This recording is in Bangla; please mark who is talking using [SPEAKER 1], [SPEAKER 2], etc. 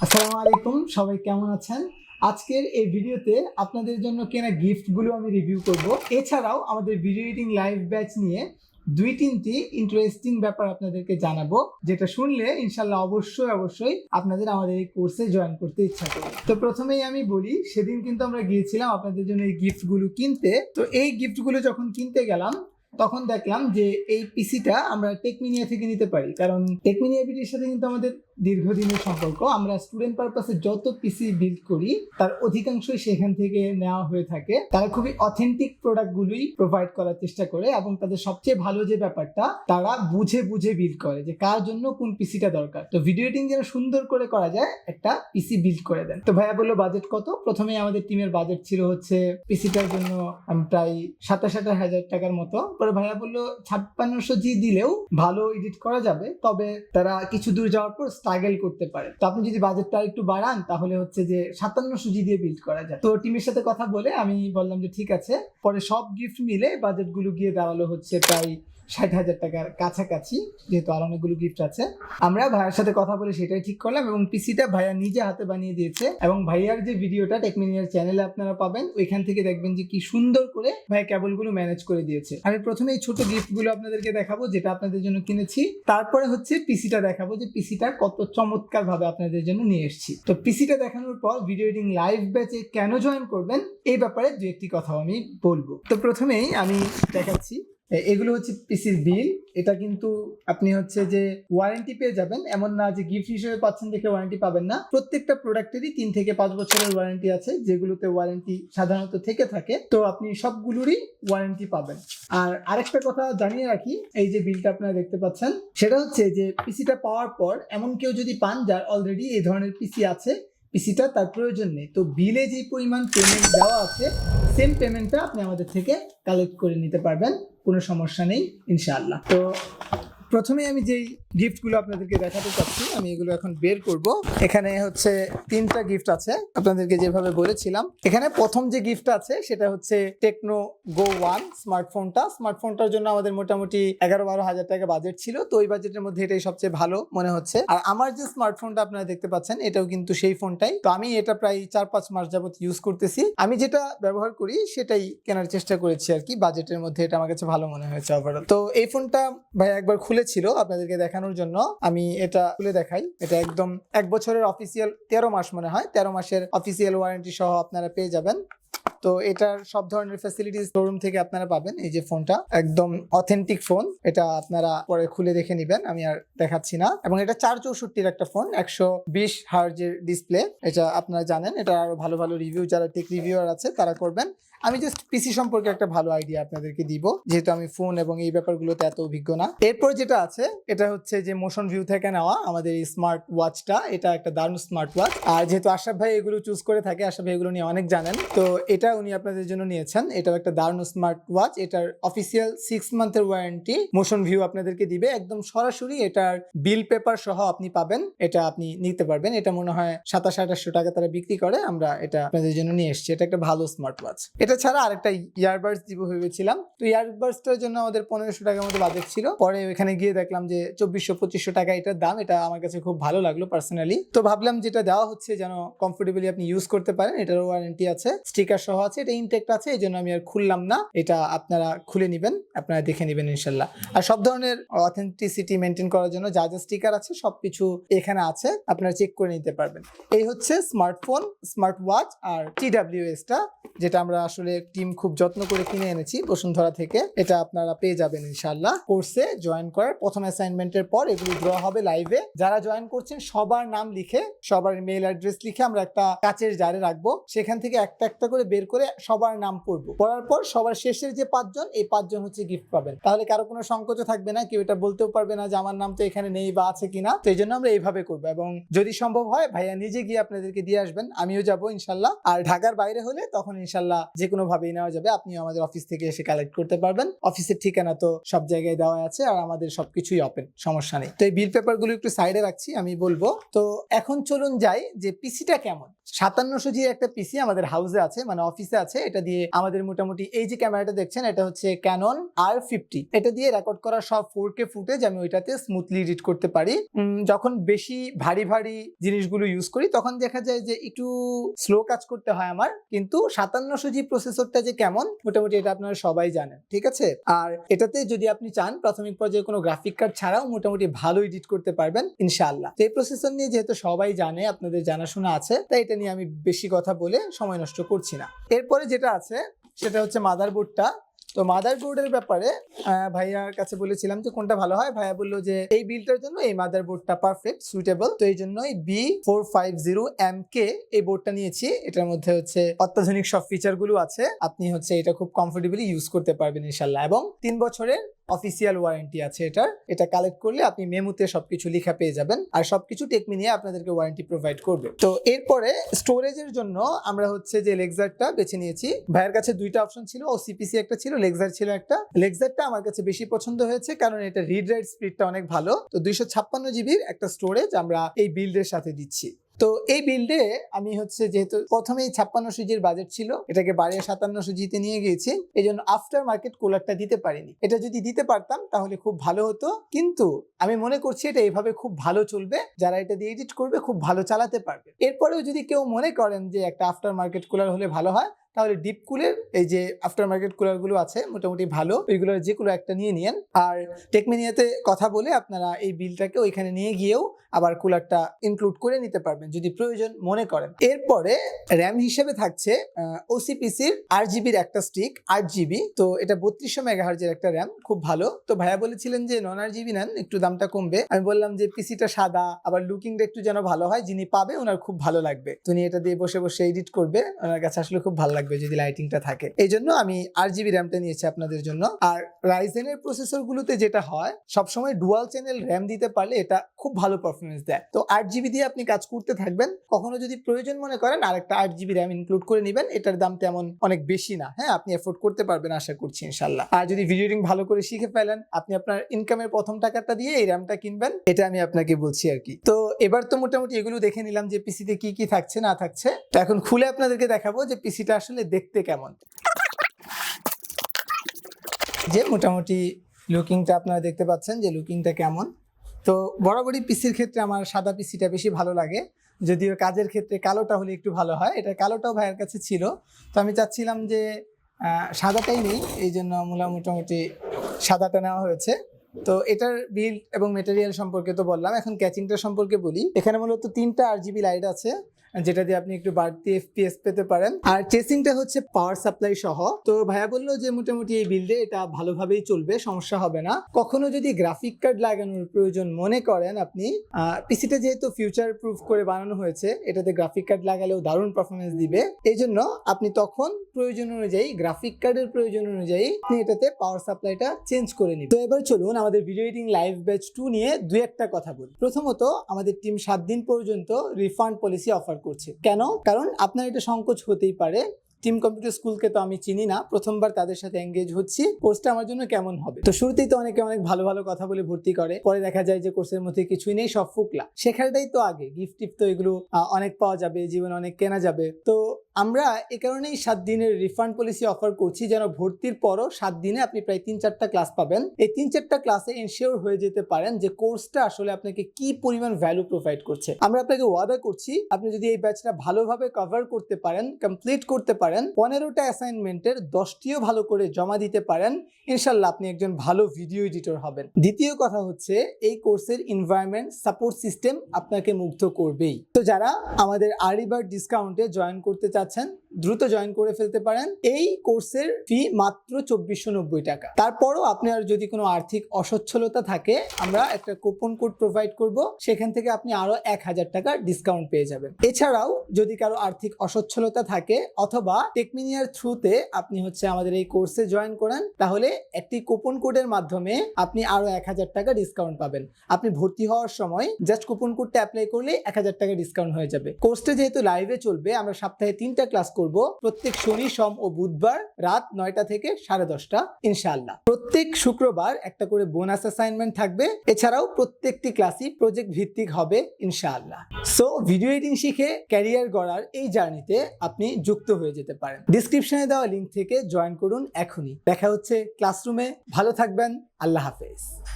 [SPEAKER 1] আসসালামু আলাইকুম, সবাই কেমন আছেন? আজকের এই ভিডিওতে আপনাদের জন্য কেনা গিফটগুলো আমি রিভিউ করব। এছাড়াও আমাদের ভিডিও এডিটিং লাইভ ব্যাচ নিয়ে দুই তিনটি ইন্টারেস্টিং ব্যাপার আপনাদেরকে জানাব, যেটা শুনলে ইনশাল্লাহ অবশ্যই অবশ্যই আপনাদের আমাদের এই কোর্সে জয়েন করতে ইচ্ছা করবে। তো প্রথমেই আমি বলি, সেদিন কিন্তু আমরা গিয়েছিলাম আপনাদের জন্য এই গিফটগুলো কিনতে। তো এই গিফটগুলো যখন কিনতে গেলাম, তখন দেখলাম যে এই পিসিটা আমরা টেকমিনিয়া থেকে নিতে পারি। কারণ টেকমিনিয়া বিটির সাথে কিন্তু আমাদের দীর্ঘদিনের সম্পর্ক, আমরা স্টুডেন্ট পারপাসে যত পিসি বিল্ড করি, তার অধিকাংশই সেখান থেকে নেওয়া হয়ে থাকে। তারা খুবই অথেন্টিক প্রোডাক্টগুলোই প্রোভাইড করার চেষ্টা করে এবং তাদের সবচেয়ে ভালো যে ব্যাপারটা, তারা বুঝে বুঝে বিল্ড করে যে কার জন্য কোন পিসিটা দরকার। তো ভিডিও এডিটিং যেন সুন্দর করে করা যায়, একটা পিসি বিল্ড করে দেন। তো ভাইয়া বলল বাজেট কত? প্রথমে আমাদের টিমের বাজেট ছিল হচ্ছে পিসিটার জন্য প্রায় সাতাশ আঠাশ হাজার টাকার মতো। পরে ভাইয়া বলল ছাপ্পান্নশো জি দিলেও ভালো এডিট করা যাবে। তবে তারা কিছু দূর যাওয়ার পর স্ট্রাগল করতে পারে। তো আপনি যদি বাজেটটা একটু বাড়ান, তাহলে হচ্ছে যে সাতান্ন সুজি দিয়ে বিল্ড করা যায়। তো টিমের সাথে কথা বলে আমি বললাম যে ঠিক আছে, পরে সব গিফট মিলে বাজেটগুলো গিয়ে দাঁড়াল হচ্ছে প্রায় ষাট হাজার টাকার কাছাকাছি, যেহেতু আর অনেকগুলো গিফট আছে। আমরা ভাইয়ার সাথে কথা বলে সেটাই ঠিক করলাম এবং পিসিটা ভাইয়া নিজে হাতে বানিয়ে দিয়েছে এবং ভাইয়ার যে ভিডিওটা টেকমিনিয়ার চ্যানেলে আপনারা পাবেন, ওইখান থেকে দেখবেন যে কি সুন্দর করে ভাইয়া কেবলগুলো ম্যানেজ করে দিয়েছে। আমি প্রথমে এই ছোট গিফটগুলো আপনাদেরকে দেখাবো, যেটা আপনাদের জন্য কিনেছি। তারপরে হচ্ছে পিসিটা দেখাবো যে পিসিটা কত চমৎকার ভাবে আপনাদের জন্য নিয়ে এসেছি। তো পিসিটা দেখানোর পর ভিডিও এডিং লাইভ ব্যাচে কেন জয়েন করবেন, এই ব্যাপারে দু একটি কথাও আমি বলব। তো প্রথমেই আমি দেখাচ্ছি এগুলো হচ্ছে পিসির বিল। এটা কিন্তু আপনি হচ্ছে যে ওয়ারেন্টি পেয়ে যাবেন। এমন না যে গিফট হিসেবে পাচ্ছেন দেখে ওয়ারেন্টি পাবেন না। প্রত্যেকটা প্রোডাক্টেরই তিন থেকে পাঁচ বছরের ওয়ারেন্টি আছে, যেগুলোতে ওয়ারেন্টি সাধারণত থেকে থাকে। তো আপনি সবগুলোরই ওয়ারেন্টি পাবেন। আর আরেকটা কথা জানিয়ে রাখি, এই যে বিলটা আপনারা দেখতে পাচ্ছেন, সেটা হচ্ছে যে পিসিটা পাওয়ার পর এমন কেউ যদি পান যার অলরেডি এই ধরনের পিসি আছে পিসিটা তার প্রয়োজন নেই। তো বিলে যে পরিমাণ পেমেন্ট দেওয়া আছে সেম পেমেন্টটা আপনি আমাদের থেকে কালেক্ট করে নিতে পারবেন। কোনো সমস্যা নেই, ইনশাআল্লাহ। তো প্রথমে আমি যেই গিফটগুলো আপনাদেরকে দেখাতে চাচ্ছি, আমি এগুলো এখন বের করব। এখানে হচ্ছে তিনটা গিফট আছে, আপনাদেরকে যেভাবে বলেছিলাম। এখানে প্রথম যে গিফট আছে, সেটা হচ্ছে টেকনো গো ওয়ান স্মার্টফোনটা স্মার্টফোনটার জন্য আমাদের মোটামুটি এগারো বারো হাজার টাকা বাজেট ছিল, তো ওই বাজেটের মধ্যে এটাই সবচেয়ে ভালো মনে হচ্ছে। আর আমার যে স্মার্টফোনটা আপনারা দেখতে পাচ্ছেন, এটাও কিন্তু সেই ফোনটাই তো আমি এটা প্রায় চার পাঁচ মাস যাবত ইউজ করতেছি। আমি যেটা ব্যবহার করি, সেটাই কেনার চেষ্টা করেছি আর কি। বাজেটের মধ্যে এটা আমার কাছে ভালো মনে হয়েছে ওভারঅল তো এই ফোনটা ভাই একবার খুলেছিল আপনাদেরকে দেখানোর জন্য। আমি এটা খুলে দেখাই। এটা একদম এক বছরের অফিসিয়াল তেরো মাস মনে হয়। তেরো মাসের অফিসিয়াল ওয়ারেন্টি সহ আপনারা পেয়ে যাবেন। তো এটার সব ধরনের ফ্যাসিলিটিস শোরুম থেকে আপনারা পাবেন, এই যে ফোনটা একদম অথেন্টিক ফোন এটা আপনারা পরে খুলে দেখে নেবেন, আমি আর দেখাচ্ছি না। এবং এটা চার চৌষট্টির একটা ফোন একশো বিশ হার্জের ডিসপ্লে এটা আপনারা জানেন। এটা আরও ভালো ভালো রিভিউ যারা টেক রিভিউয়ার আছে, তারা করবেন। আমি জাস্ট পিসি সম্পর্কে একটা ভালো আইডিয়া আপনাদেরকে দিব, যেহেতু আমি ফোন এবং এই ব্যাপারগুলোতে এত অভিজ্ঞ না। এরপর যেটা আছে, এটা হচ্ছে যে মোশন ভিউ থেকে নেওয়া আমাদের এই স্মার্ট ওয়াচটা এটা একটা দারুণ স্মার্ট ওয়াচ আর যেহেতু আশরাফ ভাই এগুলো চুজ করে থাকে আশরাফ ভাই এগুলো নিয়ে অনেক জানেন। তো এটা উনি আপনাদের জন্য নিয়েছেন, এটাও একটা দারুণ স্মার্ট ওয়াচ এটার অফিসিয়াল সিক্স মান্থের ওয়ারেন্টি মোশন ভিউ আপনাদেরকে দিবে, একদম সরাসরি এটার বিল পেপার সহ আপনি পাবেন, এটা আপনি নিতে পারবেন, এটা মনে হয় সাতাশ, আঠাশশো টাকা তারা বিক্রি করে, আমরা এটা আপনাদের জন্য নিয়ে এসেছি, এটা একটা ভালো স্মার্ট ওয়াচ এটা ছাড়া আরেকটা ইয়ারবাডস দিব ভেবেছিলাম, তো ইয়ারবাডসটার জন্য আমাদের পনেরোশো টাকার মতো বাজেট ছিল, পরে ওখানে গিয়ে দেখলাম যে চব্বিশশো, পঁচিশশো টাকা এটার দাম, এটা আমার কাছে খুব ভালো লাগল পার্সোনালি তো ভাবলাম যেটা দেওয়া হচ্ছে যেন কমফোর্টেবলি আপনি ইউজ করতে পারেন এটার ওয়ারেন্টি আছে স্টিকার সহ আছে, এটা ইনটেক্ট আছে এই জন্য আমি আর খুললাম না। এটা আপনারা খুলে নেবেন, আপনারা দেখে নেবেন ইনশাল্লাহ। আর সব ধরনের অথেন্টিসিটি মেনটেন করার জন্য যা যা স্টিকার আছে, সবকিছু এখানে আছে, আপনারা চেক করে নিতে পারবেন। এই হচ্ছে স্মার্টফোন স্মার্ট ওয়াচ আর টিডাব্লিউএস টা, যেটা আমরা আসলে টিম খুব যত্ন করে কিনে এনেছি বসুন্ধরা থেকে। এটা আপনারা পেয়ে যাবেন ইনশাল্লাহ। কোর্সে জয়েন করার প্রথম অ্যাসাইনমেন্টের পর এগুলো ড্র হবে লাইভে যারা জয়েন করছেন, সবার নাম লিখে, সবার মেল অ্যাড্রেস লিখে আমরা একটা কাচের জারে রাখব। সেখান থেকে একটা একটা করে বের করে সবার নাম পড়ব। পড়ার পর সবার শেষের যে পাঁচজন, এই পাঁচজন হচ্ছে গিফট পাবেন। তাহলে কারও কোনো সংকোচ থাকবে না, কেউ এটা বলতেও পারবে না যে আমার নাম তো এখানে নেই বা আছে কিনা। তো এই জন্য আমরা এইভাবে করব এবং যদি সম্ভব হয়, ভাইয়া নিজে গিয়ে আপনাদেরকে দিয়ে আসবেন, আমিও যাব ইনশাল্লাহ। আর ঢাকার বাইরে হলে তখন ইনশাল্লাহ যে কোনো ভাবেই নেওয়া যাবে, আপনিও আমাদের অফিস থেকে এসে কালেক্ট করতে পারবেন। অফিসের ঠিকানা তো সব জায়গায় দেওয়া আছে আর আমাদের সবকিছুই ওপেন সমস্যা নেই। তো এই বিল পেপারগুলো একটু সাইডে রাখছি, আমি বলব। তো এখন চলুন যাই যে পিসিটা কেমন। সাতান্নশো জি একটা পিসি আমাদের হাউসে আছে মানে অফিসে আছে। এটা দিয়ে আমাদের মোটামুটি এই যে ক্যামেরাটা দেখছেন, এটা হচ্ছে ক্যানন আর ফিফটি এটা দিয়ে রেকর্ড করা সব ফোর কে ফুটেজ আমি ওইটাতে স্মুথলি এডিট করতে পারি। যখন বেশি ভারী ভারী জিনিসগুলো ইউজ করি, তখন দেখা যায় যে একটু স্লো কাজ করতে হয় আমার। কিন্তু সাতান্নশো জি প্রসেসরটা যে কেমন, মোটামুটি এটা আপনারা সবাই জানেন, ঠিক আছে? আর এটাতে যদি আপনি চান, প্রাথমিক পর্যায়ে কোনো গ্রাফিক কার্ড ছাড়াও মোটামুটি ভালো এডিট করতে পারবেন ইনশাল্লাহ এই প্রসেসর নিয়ে যেহেতু সবাই জানে, আপনাদের জানাশোনা আছে, তাই এটা নিয়ে আমি বেশি কথা বলে সময় নষ্ট করছি না। এরপরে যেটা আছে, সেটা হচ্ছে মাদারবোর্ডটা তো মাদারবোর্ডের ব্যাপারে ভাইয়ার কাছে বলেছিলাম যে কোনটা ভালো হয়। ভাইয়া বলল যে এই বিলটার জন্য এই মাদারবোর্ডটা পারফেক্ট সুইটেবল তো এই জন্যই B four five zero M K এই বোর্ডটা নিয়েছি। এটার মধ্যে হচ্ছে অত্যাধুনিক সব ফিচারগুলো আছে। আপনি হচ্ছে এটা খুব কমফোর্টেবলি ইউজ করতে পারবেন ইনশাল্লাহ। এবং তিন বছরের অফিসিয়াল ওয়ারেন্টি আছে এটার এটা কালেক্ট করলে আপনি মেমুতে সবকিছু লেখা পেয়ে যাবেন আর সবকিছু টেকমি নিয়ে আপনাদেরকে ওয়ারেন্টি প্রোভাইড করবে। তো এরপরে স্টোরেজের জন্য আমরা হচ্ছে যে লেক্সারটা বেছে নিয়েছি। ভাইয়ের কাছে দুইটা অপশন ছিল ও সিপিসি একটা ছিল লেক্সার ছিল একটা। লেক্সারটা আমার কাছে বেশি পছন্দ হয়েছে কারণ এটা রিড রাইট স্পিডটা অনেক ভালো। তো দুইশো ছাপ্পান্ন জিবির একটা স্টোরেজ আমরা এই বিল্ডের সাথে দিচ্ছি। তো এই বিল্ডে আমি হচ্ছে যেহেতু প্রথমেই ছাপ্পান্ন সুজির বাজেট ছিল, এটাকে বাড়িয়ে সাতান্ন সুজিতে নিয়ে গিয়েছি এই জন্য আফটার মার্কেট কুলারটা দিতে পারিনি। এটা যদি দিতে পারতাম তাহলে খুব ভালো হতো, কিন্তু আমি মনে করছি এটা এভাবে খুব ভালো চলবে, যারা এটা দিয়ে এডিট করবে খুব ভালো চালাতে পারবে। এরপরেও যদি কেউ মনে করেন যে একটা আফটার মার্কেট কুলার হলে ভালো হয় তাহলে ডিপ কুলের এই যে আফটার মার্কেট কুলারগুলো আছে, মোটামুটি ভালো। ওইগুলোর যে কোনো একটা নিয়ে নিয়েন। আর টেকমিনিয়াতে কথা বলে আপনারা এই বিলটাকে ওইখানে নিয়ে গিয়েও আবার কুলারটা ইনক্লুড করে নিতে পারবেন, যদি প্রয়োজন মনে করেন। এরপরে র্যাম হিসেবে থাকছে ওসিপিসির আট জিবির একটা স্টিক আট জিবি তো এটা বত্রিশশো মেগাহার্জের একটা র্যাম খুব ভালো। তো ভাইয়া বলেছিলেন যে নন আট জিবি নেন, একটু দামটা কমবে। আমি বললাম যে পিসিটা সাদা, আবার লুকিংটা একটু যেন ভালো হয়, যিনি পাবে, ওনার খুব ভালো লাগবে। তুমি এটা দিয়ে বসে বসে এডিট করবে, ওনার কাছে আসলে খুব ভালো লাগবে। যদি লাইটিংটা থাকে। এই জন্য আমি আট জিবি র্যামটা নিয়েছি আপনাদের জন্য। আর রাইজেনের প্রসেসর গুলোতে যেটা হয়, সবসময় ডুয়াল চ্যানেল র্যাম দিতে পারলে এটা খুব ভালো পারফরমেন্স দেয়। তো আট জিবি দিয়ে আপনি কাজ করতে থাকবেন। কখনো যদি প্রয়োজন মনে করেন, আরেকটা আট জিবি র্যাম ইনক্লুড করে নেবেন। এটার দাম তেমন অনেক বেশি না। হ্যাঁ আপনি এফোর্ড করতে পারবেন আশা করছি ইনশাল্লাহ আর যদি ভিডিও এডিটিং ভালো করে শিখে ফেলেন, আপনি আপনার ইনকামের প্রথম টাকাটা দিয়ে এই র্যামটা কিনবেন। এটা আমি আপনাকে বলছি আর কি। তো এবার তো মোটামুটি এগুলো দেখে নিলাম যে পিসিতে কি কি থাকছে, না থাকছে। এখন খুলে আপনাদেরকে দেখাবো যে পিসিটা আসলে দেখতে কেমন? যে মোটামুটি লুকিংটা আপনারা দেখতে পাচ্ছেন যে লুকিংটা কেমন। তো বরাবরই পিসির ক্ষেত্রে আমার সাদা পিসিটা বেশি ভালো লাগে। যদিও কাজের ক্ষেত্রে কালোটা হলে একটু ভালো হয়। এটা কালোটাও ভাইয়ের কাছে ছিল। তো আমি চাচ্ছিলাম যে সাদাটাই নেই। এই জন্য মূলা মোটামুটি সাদাটা নেওয়া হয়েছে। তো এটার বিল্ড এবং মেটেরিয়াল সম্পর্কে তো বললাম। এখন ক্যাচিংটা সম্পর্কে বলি। এখানে মূলত তিনটা আর জিবি লাইট আছে। যেটা দিয়ে আপনি একটু বাড়তি এফপিএস পেতে পারেন। আর চেসিংটা হচ্ছে পাওয়ার সাপ্লাই সহ। তো ভাইয়া বলল যে মোটামুটি এই বিল্ডে এটা ভালোভাবেই চলবে, সমস্যা হবে না। কখনো যদি গ্রাফিক কার্ড লাগানোর প্রয়োজন মনে করেন আপনি পিসিটা যেহেতু ফিউচার প্রুফ করে বানানো হয়েছে, এটাতে গ্রাফিক কার্ড লাগালেও দারুণ পারফরমেন্স দিবে। এই জন্য আপনি তখন প্রয়োজন অনুযায়ী গ্রাফিক কার্ডের প্রয়োজন অনুযায়ী আপনি এটাতে পাওয়ার সাপ্লাইটা চেঞ্জ করে নিন তো এবার চলুন আমাদের video editing live batch two নিয়ে দু একটা কথা বলি। প্রথমত আমাদের টিম সাত দিন পর্যন্ত রিফান্ড পলিসি অফার করছে। কেন? কারণ আপনার এটা সংকোচ হতেই পারে। টিম কম্পিউটার স্কুলকে তো আমি চিনি না, প্রথমবার তাদের সাথে এঙ্গেজ হচ্ছি। কোর্সটা আমার জন্য কেমন হবে? তো শুরুতেই তো অনেকে অনেক ভালো ভালো কথা বলে ভর্তি করে, পরে দেখা যায় যে কোর্সের মধ্যে কিছুই নেই, সব ফুকলা। শেখাটাই তো আগে গিফট টিফট তো এগুলো অনেক পাওয়া যাবে, জীবনে অনেক কেনা যাবে। তো আমরা এ কারণেই সাত দিনের রিফান্ড পলিসি অফার করছি, যেন ভর্তির পরও সাত দিনে আপনি প্রায় তিন চারটা ক্লাস পাবেন। এই তিন চারটা ক্লাসে এনশিওর হয়ে যেতে পারেন যে কোর্সটা আসলে আপনাকে কি পরিমাণ ভ্যালু প্রোভাইড করছে। আমরা আপনাকে ওয়াদা করছি, আপনি যদি এই ব্যাচটা ভালোভাবে কভার করতে পারেন কমপ্লিট করতে পারেন পনেরোটা অ্যাসাইনমেন্টের দশটিও ভালো করে জমা দিতে পারেন। ইনশাল্লাহ আপনি একজন ভালো ভিডিও এডিটর হবেন। দ্বিতীয় কথা হচ্ছে, এই কোর্সের এনভায়রনমেন্ট সাপোর্ট সিস্টেম আপনাকে মুগ্ধ করবেই। তো যারা আমাদের আরিবার ডিসকাউন্টে জয়েন করতে চাচ্ছেন, দ্রুত জয়েন করে ফেলতে পারেন। এই কোর্সের ফি মাত্র চব্বিশশো নব্বই টাকা। তারপরও আপনার যদি কোনো আর্থিক অসচ্ছলতা থাকে, আমরা একটা কুপন কোড প্রোভাইড করব। সেখান থেকে আপনি আরও এক হাজার টাকা ডিসকাউন্ট পেয়ে যাবেন। এছাড়াও যদি কারও আর্থিক অসচ্ছলতা থাকে, অথবা টেকমিনিয়ার থ্রুতে আপনি হচ্ছে আমাদের এই কোর্সে জয়েন করেন, তাহলে একটি কুপন কোডের মাধ্যমে আপনি আরও এক হাজার টাকা ডিসকাউন্ট পাবেন। আপনি ভর্তি হওয়ার সময় জাস্ট কুপন কোডটা অ্যাপ্লাই করলে এক হাজার টাকা ডিসকাউন্ট হয়ে যাবে। কোর্সটা যেহেতু লাইভে চলবে, আমরা সপ্তাহে তিনটা ক্লাস করব, প্রত্যেক শনি, সোম ও বুধবার রাত নয়টা থেকে সাড়ে দশটা, ইনশাআল্লাহ। প্রত্যেক শুক্রবার একটা করে বোনাস অ্যাসাইনমেন্ট থাকবে, এছাড়াও প্রত্যেকটি ক্লাসই প্রজেক্ট ভিত্তিক হবে, ইনশাআল্লাহ। সো ভিডিও এডিটিং শিখে ক্যারিয়ার গড়ার এই জার্নিতে আপনি যুক্ত হয়ে যেতে পারেন। ডিসক্রিপশনে দেওয়া লিঙ্ক থেকে জয়েন করুন এখনই। দেখা হচ্ছে ক্লাসরুমে ভালো থাকবেন। আল্লাহ হাফেজ।